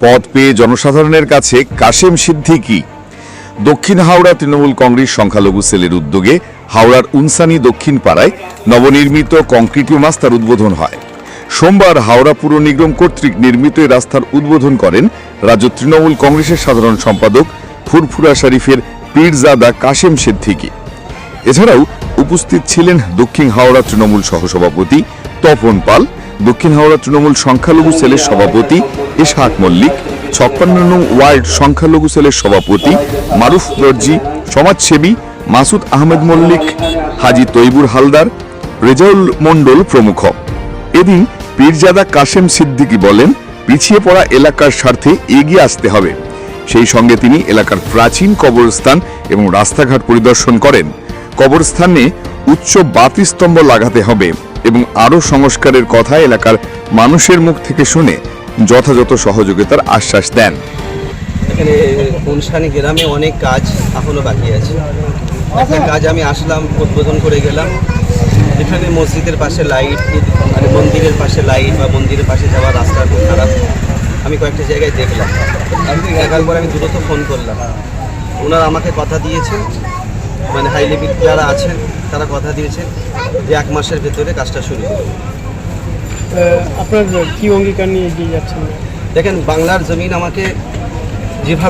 পদ পেয়ে জনসাধারণের কাছে কাশেম সিদ্দিকী দক্ষিণ হাওড়া তৃণমূল কংগ্রেস সংখ্যালঘু সেলের উদ্যোগে হাওড়ার উনসানি দক্ষিণ পাড়ায় নবনির্মিত কংক্রিটীয় রাস্তার উদ্বোধন হয়। সোমবার হাওড়া পুর নিগম কর্তৃক নির্মিত এই রাস্তার উদ্বোধন করেন রাজ্য তৃণমূল কংগ্রেসের সাধারণ সম্পাদক ফুরফুরা শরীফের পীরজাদা কাশেম সিদ্দিকী। এছাড়াও উপস্থিত ছিলেন দক্ষিণ হাওড়া তৃণমূল সহসভাপতি তপন পাল, দক্ষিণ হাওড়া তৃণমূল সংখ্যালঘু সেলের সভাপতি ইসহাক মল্লিক, ছাপ্পান্ন নং ওয়ার্ড সংখ্যালঘু সেলের সভাপতি, মারুফ দর্জি, সমাজসেবী, মাসুদ আহমেদ মল্লিক, হাজি তৈবুর হালদার, রেজাউল মণ্ডল প্রমুখ। এদিন পীরজাদা কাশেম সিদ্দিকী বলেন, পিছিয়ে পড়া এলাকার স্বার্থে এগিয়ে আসতে হবে। সেই সঙ্গে তিনি এলাকার প্রাচীন কবরস্থান এবং রাস্তাঘাট পরিদর্শন করেন। কবরস্থানে উচ্চ বাতিস্তম্ভ লাগাতে হবে এবং আরও সংস্কারের কথা এলাকার মানুষের মুখ থেকে শুনে যথাযথ সহযোগিতার আশ্বাস দেন। এখানে গ্রামে অনেক কাজ এখনও বাকি আছে। একটা কাজ আমি আসলাম, উদ্বোধন করে গেলাম। এখানে মসজিদের পাশে লাইট মানে মন্দিরের পাশে লাইট বা মন্দিরের পাশে যাওয়ার রাস্তা খুব খারাপ। আমি কয়েকটা জায়গায় দেখলাম। দেখার পর আমি দ্রুত ফোন করলাম। ওনারা আমাকে কথা দিয়েছেন। মানে হাই লেভেল যারা আছেন, তারা কথা দিয়েছেন যে এক মাসের ভেতরে কাজটা শুরু করবে আপনার কি অঙ্গীকার নিয়ে এগিয়ে যাচ্ছেন? দেখেন বাংলার জমিন আমাকে যেভাবে